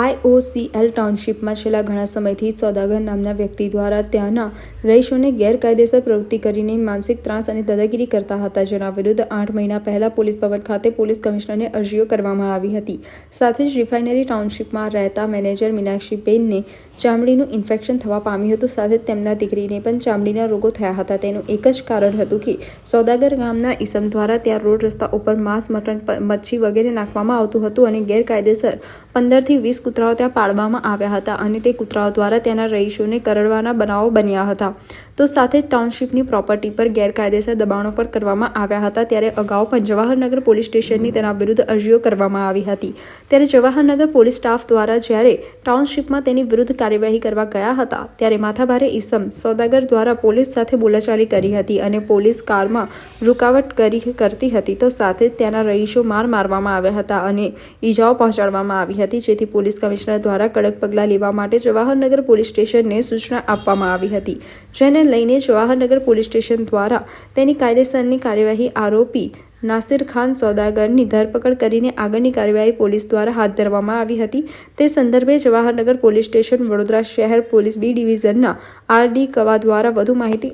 IOCL ટાઉનશીપમાં છેલ્લા ઘણા સમયથી સોદાગર નામના વ્યક્તિ દ્વારા ત્યાંના રહીશોને ગેરકાયદેસર પ્રવૃત્તિ કરીને માનસિક ત્રાસ અને દાદાગીરી કરતા હતા, જેના વિરુદ્ધ આઠ મહિના પહેલા પોલીસ ભવન ખાતે પોલીસ કમિશનરને અરજીઓ કરવામાં આવી હતી. સાથે જ રિફાઇનરી ટાઉનશીપમાં રહેતા મેનેજર મીનાક્ષીબેનને ચામડીનું ઇન્ફેક્શન થવા પામ્યું હતું. સાથે તેમના દીકરીને પણ ચામડીના રોગો થયા હતા. તેનું એક જ કારણ હતું કે સોદાગર ગામના ઈસમ દ્વારા ત્યાં રોડ રસ્તા ઉપર માંસ, મટન મચ્છી વગેરે નાખવામાં આવતું હતું અને ગેરકાયદેસર પંદરથી વીસ કૂતરાઓ ત્યાં પાળવામાં આવ્યા હતા અને તે કૂતરાઓ દ્વારા ત્યાંના રહીશોને કરડવાના બનાવો બન્યા હતા. તો સાથે જ ટાઉનશીપની પ્રોપર્ટી પર ગેરકાયદેસર દબાણો પર કરવામાં આવ્યા હતા. ત્યારે અગાઉ પણ જવાહરનગર પોલીસ સ્ટેશનની તેના વિરુદ્ધ અરજીઓ કરવામાં આવી હતી. ત્યારે જવાહરનગર પોલીસ સ્ટાફ દ્વારા જ્યારે ટાઉનશીપમાં તેની વિરુદ્ધ કાર્યવાહી કરવા ગયા હતા, ત્યારે માથાભારે ઈસમ સોદાગર દ્વારા પોલીસ સાથે બોલાચાલી કરી હતી અને પોલીસ કારમાં રૂકાવટ કરી કરતી હતી. તો સાથે જ ત્યાંના રહીશો માર મારવામાં આવ્યા હતા અને ઈજાઓ પહોંચાડવામાં આવી હતી. જેથી પોલીસ કમિશનર દ્વારા કડક પગલાં લેવા માટે જવાહરનગર પોલીસ સ્ટેશનને સૂચના આપવામાં આવી હતી. જેને લઈને જવાહરનગર પોલીસ સ્ટેશન દ્વારા તેની કાયદેસરની કાર્યવાહી આરોપી નાસિર ખાન સોદાગરની ધરપકડ કરીને આગળની કાર્યવાહી પોલીસ દ્વારા હાથ ધરવામાં આવી હતી. તે સંદર્ભે જવાહરનગર પોલીસ સ્ટેશન વડોદરા શહેર પોલીસ બી ડિવિઝનના આર ડી કવા દ્વારા વધુ માહિતી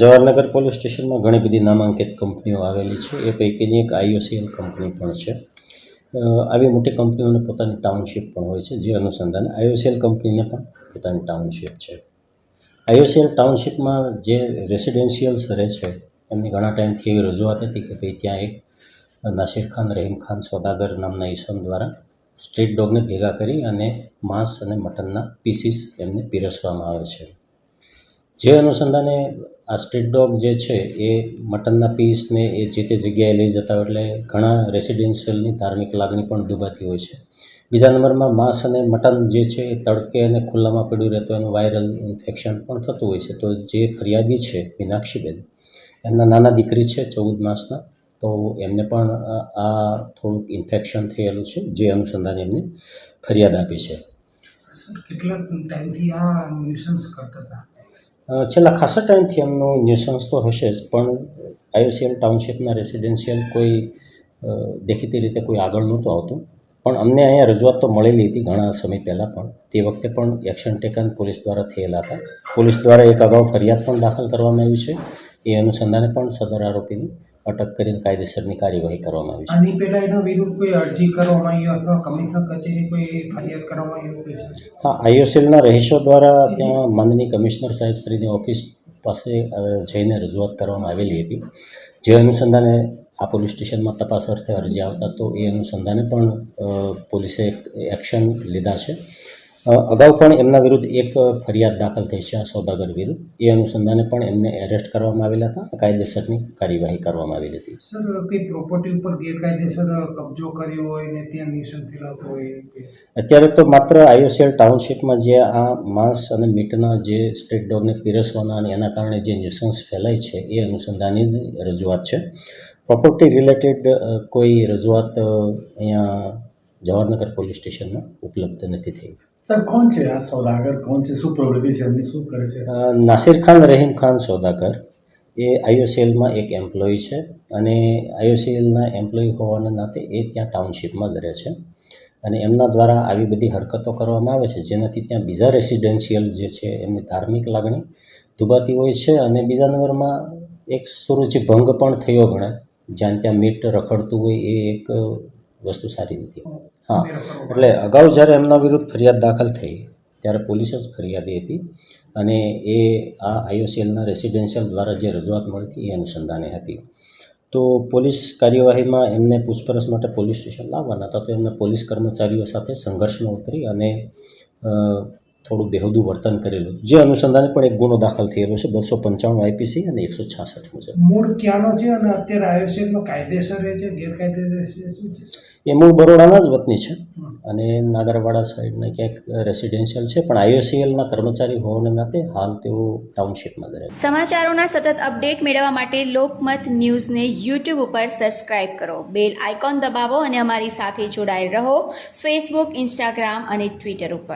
જવાહરનગર પોલીસ સ્ટેશનમાં ઘણી બધી નામાંકિત કંપનીઓ આવેલી છે. એ પૈકીની એક આઈઓસીએલ કંપની પણ છે. આવી મોટી કંપનીઓને પોતાની ટાઉનશીપ પણ હોય છે, જે અનુસંધાન આઈઓસીએલ કંપનીને પણ પોતાની ટાઉનશીપ છે. આઈઓસીએલ ટાઉનશીપમાં જે રેસિડેન્શિયલ્સ રહે છે, એમની ઘણા ટાઈમથી એવી રજૂઆત હતી કે ભાઈ ત્યાં એક નાસિર ખાન, રહીમ ખાન, સોદાગર નામના ઈસમ દ્વારા સ્ટ્રીટ ડોગને ભેગા કરી અને માંસ અને મટનના પીસીસ એમને પીરસવામાં આવે છે. જે અનુસંધાને આ સ્ટ્રીટ ડોગ જે છે એ મટનના પીસને એ જે તે જગ્યાએ લઈ જતા હોય એટલે ઘણા રેસિડેન્શિયલની ધાર્મિક લાગણી પણ દુભાતી હોય છે. બીજા નંબરમાં માંસ અને મટન જે છે એ તડકે અને ખુલ્લામાં પડ્યું રહેતું એનું વાયરલ ઇન્ફેક્શન પણ થતું હોય છે. તો જે ફરિયાદી છે, મીનાક્ષીબેન, એમના નાના દીકરી છે ચૌદ માસના. તો એમને પણ આ થોડુંક ઇન્ફેક્શન થયેલું છે, જે અનુસંધાને એમને ફરિયાદ આપી છે. કેટલા ટાઈમથી આ ન્યુસન્સ કરતા હતા. છેલ્લા ખાસા ટાઈમથી એમનો ન્યુસન્સ તો હશે જ, પણ આઈઓસીએલ ટાઉનશીપના રેસિડેન્શિયલ કોઈ દેખીતી રીતે કોઈ આગળ નહોતું આવતું. પણ અમને અહીંયા રજૂઆત તો મળેલી હતી ઘણા સમય પહેલાં પણ. તે વખતે પણ એક્શન ટેકન પોલીસ દ્વારા થયેલા હતા. પોલીસ દ્વારા એક અગાઉ ફરિયાદ પણ દાખલ કરવામાં આવી છે. એ અનુસંધાને પણ સદર આરોપીની અટક કરીને કાયદેસરની કાર્યવાહી કરવામાં આવી છે. આની પહેલા એના વિરુદ્ધ કોઈ અરજી કરવામાં આવી અથવા કમિશનર કચેરી કોઈ ફરિયાદ કરવામાં આવી છે? હા આઈઓસીએલના રહીશો દ્વારા ત્યાં માનની કમિશનર સાહેબ શ્રીની ઓફિસ પાસે જઈને રજૂઆત કરવામાં આવેલી હતી. જે અનુસંધાને આ પોલીસ સ્ટેશનમાં તપાસ અર્થે અરજી આવતા તો એ અનુસંધાને પણ પોલીસે એક્શન લીધા છે. અગાઉ પણ એમના વિરુદ્ધ એક ફરિયાદ દાખલ થઈ છે આ સોદાગર વિરુદ્ધ. એ અનુસંધાને પણ એમને એરેસ્ટ કરવામાં આવેલા હતા. કાયદેસરની કાર્યવાહી કરવામાં આવેલી હતી. સર કઈ પ્રોપર્ટી ઉપર ગેરકાયદેસર કબજો કર્યો હોય ને ત્યાં નિશન ફેલાવતો હોય અત્યારે તો માત્ર આઈઓસીએલ ટાઉનશીપમાં જે આ માંસ અને મીટના જે સ્ટ્રીટ ડોગને પીરસવાના અને એના કારણે જે ન્યુસન્સ ફેલાય છે એ અનુસંધાની જ રજૂઆત છે. પ્રોપર્ટી રિલેટેડ કોઈ રજૂઆત અહીંયા જવાહરનગર પોલીસ સ્ટેશનમાં ઉપલબ્ધ નથી થઈ. સર કોણ છે આ સોદાગર? કોણ છે? શું પ્રવૃત્તિ નાસિર ખાન, રહીમ ખાન સોદાગર. એ આઈઓસીએલમાં એક એમ્પ્લોય છે અને આઈઓસીએલના એમ્પ્લોય હોવાના નાતે એ ત્યાં ટાઉનશીપમાં જ રહે છે. અને એમના દ્વારા આવી બધી હરકતો કરવામાં આવે છે, જેનાથી ત્યાં બીજા રેસિડેન્શિયલ જે છે, એમની ધાર્મિક લાગણી દુભાતી હોય છે અને બીજા નંબરમાં એક સુરુચિ ભંગ પણ થયો ગણાય. જ્યાં ત્યાં મીટ રખડતું હોય એ એક વસ્તુ સારી નથી હા. એટલે અગાઉ જ્યારે એમના વિરુદ્ધ ફરિયાદ દાખલ થઈ ત્યારે પોલીસ જ ફરિયાદી હતી અને એ આ આઈઓસીએલના રેસિડેન્શિયલ દ્વારા જે રજૂઆત મળી હતી એ અનુસંધાને હતી. તો પોલીસ કાર્યવાહીમાં એમને પૂછપરછ માટે પોલીસ સ્ટેશન લાવવાના હતા. તો એમને પોલીસ કર્મચારીઓ સાથે સંઘર્ષમાં ઉતરી અને થોડું બેહુદું વર્તન કરેલું. જે અનુસંધાને પણ એક ગુનો દાખલ થયેલો છે બસો પંચાણું આઈપીસી અને એકસો છાસઠ મુજબ. મૂળ ક્યાંનો છે અને અત્યારે આયુષ્યમાં કાયદેસર રહે છે ગેરકાયદેસર શું છે? એ મૂળ બરોડાના જ વતની છે અને નાગરવાડા સાઈડના ક્યાંક રેસિડેન્શિયલ છે પણ આઈઓસીએલના કર્મચારી હોવાને નાતે હાલ તેઓ ટાઉનશીપમાં જ રહે છે. સમાચારોના સતત અપડેટ મેળવવા માટે લોકમત ન્યૂઝને યુટ્યુબ ઉપર સબસ્ક્રાઇબ કરો. બેલ આઇકોન દબાવો અને અમારી સાથે જોડાયેલ રહો. ફેસબુક ઇન્સ્ટાગ્રામ અને ટ્વિટર ઉપર.